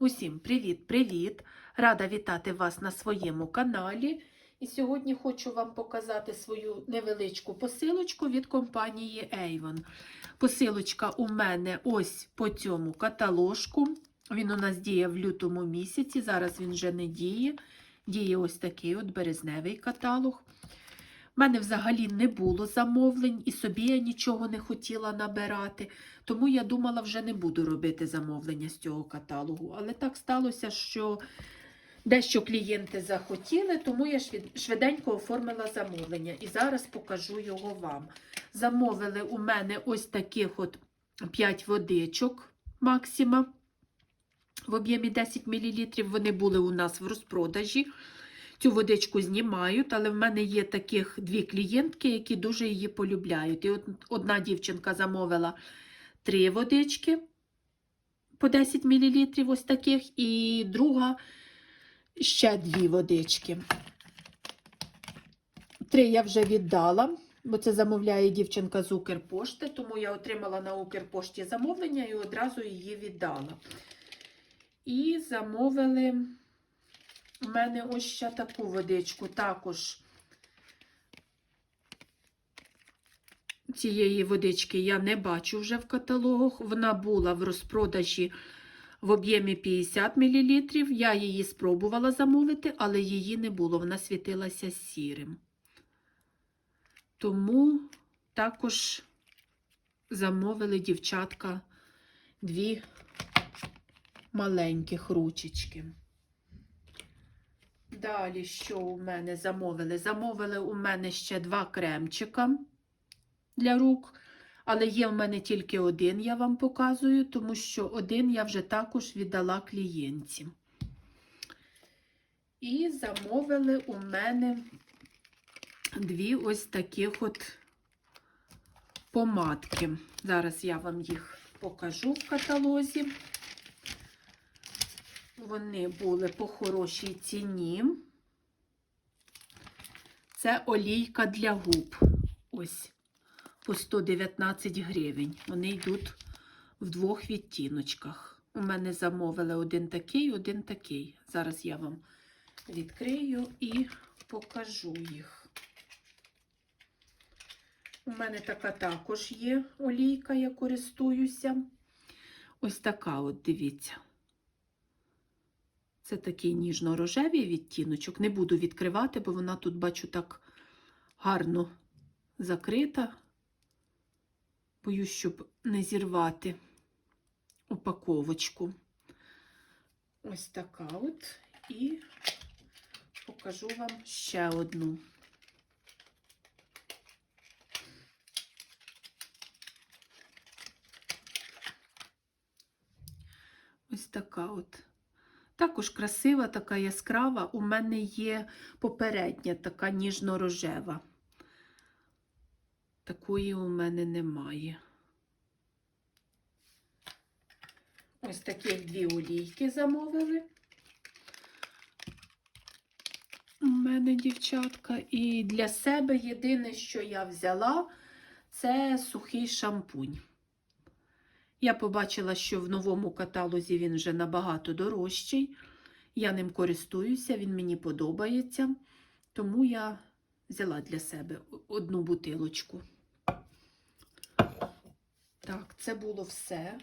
Усім привіт-привіт! Рада вітати вас на своєму каналі. І сьогодні хочу вам показати свою невеличку посилочку від компанії Avon. Посилочка у мене ось по цьому каталожку. Він у нас діє в лютому місяці, зараз він вже не діє. Діє ось такий от березневий каталог. У мене взагалі не було замовлень, і собі я нічого не хотіла набирати. Тому я думала, вже не буду робити замовлення з цього каталогу. Але так сталося, що дещо клієнти захотіли, тому я швиденько оформила замовлення. І зараз покажу його вам. Замовили у мене ось таких от 5 водичок Максима в об'ємі 10 мл. Вони були у нас в розпродажі. Цю водичку знімають, але в мене є таких дві клієнтки, які дуже її полюбляють. І от одна дівчинка замовила три водички по 10 мл, ось таких, і друга ще дві водички. Три я вже віддала, бо це замовляє дівчинка з Укрпошти, тому я отримала на Укрпошті замовлення і одразу її віддала. І замовили у мене ось ще таку водичку також. Цієї водички я не бачу вже в каталогах. Вона була в розпродажі в об'ємі 50 мл. Я її спробувала замовити, але її не було. Вона світилася сірим. Тому також замовили дівчатка дві маленьких ручечки. Далі, що у мене замовили? Замовили у мене ще два кремчика для рук. Але є в мене тільки один, я вам показую, тому що один я вже також віддала клієнтці. І замовили у мене дві ось таких от помадки. Зараз я вам їх покажу в каталозі. Вони були по хорошій ціні. Це олійка для губ. Ось по 119 гривень. Вони йдуть в двох відтіночках. У мене замовили один такий, один такий. Зараз я вам відкрию і покажу їх. У мене така також є олійка, я користуюся. Ось така от, дивіться. Це такий ніжно-рожевий відтіночок. Не буду відкривати, бо вона тут, бачу, так гарно закрита. Боюсь, щоб не зірвати упаковочку. Ось така от. І покажу вам ще одну. Ось така от. Також красива, така яскрава. У мене є попередня, така ніжно-рожева. Такої у мене немає. Ось такі дві олійки замовили. У мене дівчатка. І для себе єдине, що я взяла, це сухий шампунь. Я побачила, що в новому каталозі він вже набагато дорожчий. Я ним користуюся, він мені подобається. Тому я взяла для себе одну бутилочку. Так, це було все.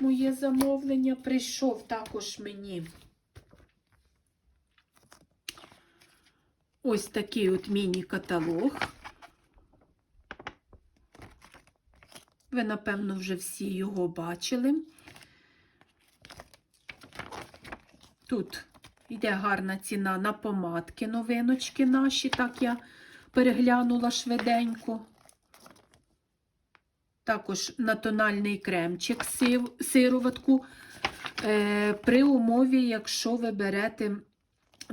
Моє замовлення. Прийшов також мені ось такий от міні-каталог. Ви, напевно, вже всі його бачили. Тут йде гарна ціна на помадки, новиночки наші, так я переглянула швиденько. Також на тональний кремчик сив- сироватку. Е, при умові, якщо ви берете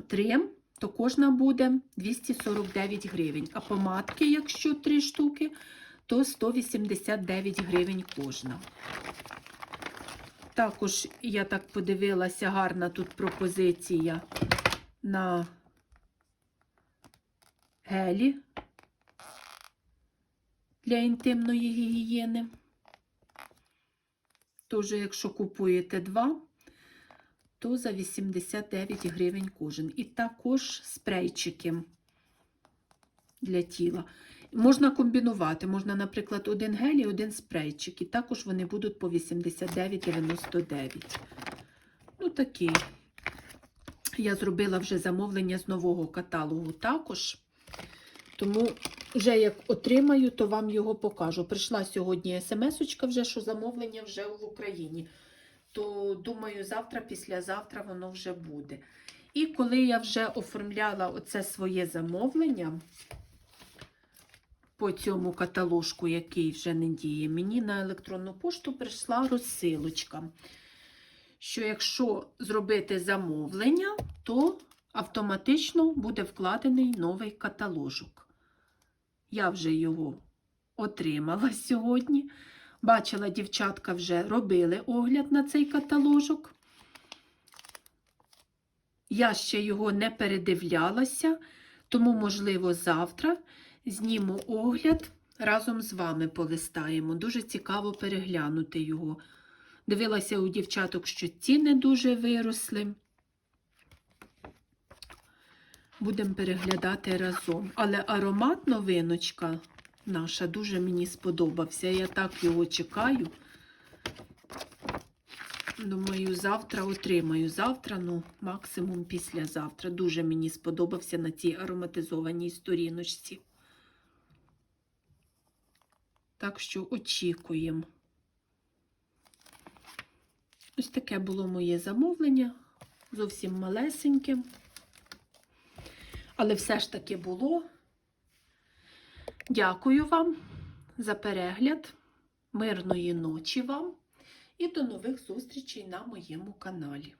3, то кожна буде 249 гривень. А помадки, якщо 3 штуки, то 189 гривень кожна. Також, я так подивилася, гарна тут пропозиція на гелі для інтимної гігієни. Тож, якщо купуєте два, то за 89 гривень кожен. І також спрейчики для тіла. Можна комбінувати. Можна, наприклад, один гель і один спрейчик. І також вони будуть по 89,99. Ну, такий. Я зробила вже замовлення з нового каталогу також. Тому вже як отримаю, то вам його покажу. Прийшла сьогодні смс-очка вже, що замовлення вже в Україні. То думаю, завтра, післязавтра воно вже буде. І коли я вже оформляла оце своє замовлення по цьому каталожку, який вже не діє, мені на електронну пошту прийшла розсилочка. Що якщо зробити замовлення, то автоматично буде вкладений новий каталожок. Я вже його отримала сьогодні. Бачила, дівчатка вже робили огляд на цей каталожок. Я ще його не передивлялася, тому, можливо, завтра зніму огляд, разом з вами полистаємо. Дуже цікаво переглянути його. Дивилася у дівчаток, що ціни дуже виросли. Будемо переглядати разом. Але аромат новиночка наша дуже мені сподобався. Я так його чекаю. Думаю, завтра отримаю. Завтра, ну, максимум післязавтра. Дуже мені сподобався на цій ароматизованій сторіночці. Так що очікуємо. Ось таке було моє замовлення. Зовсім малесеньке. Але все ж таки було. Дякую вам за перегляд. Мирної ночі вам і до нових зустрічей на моєму каналі.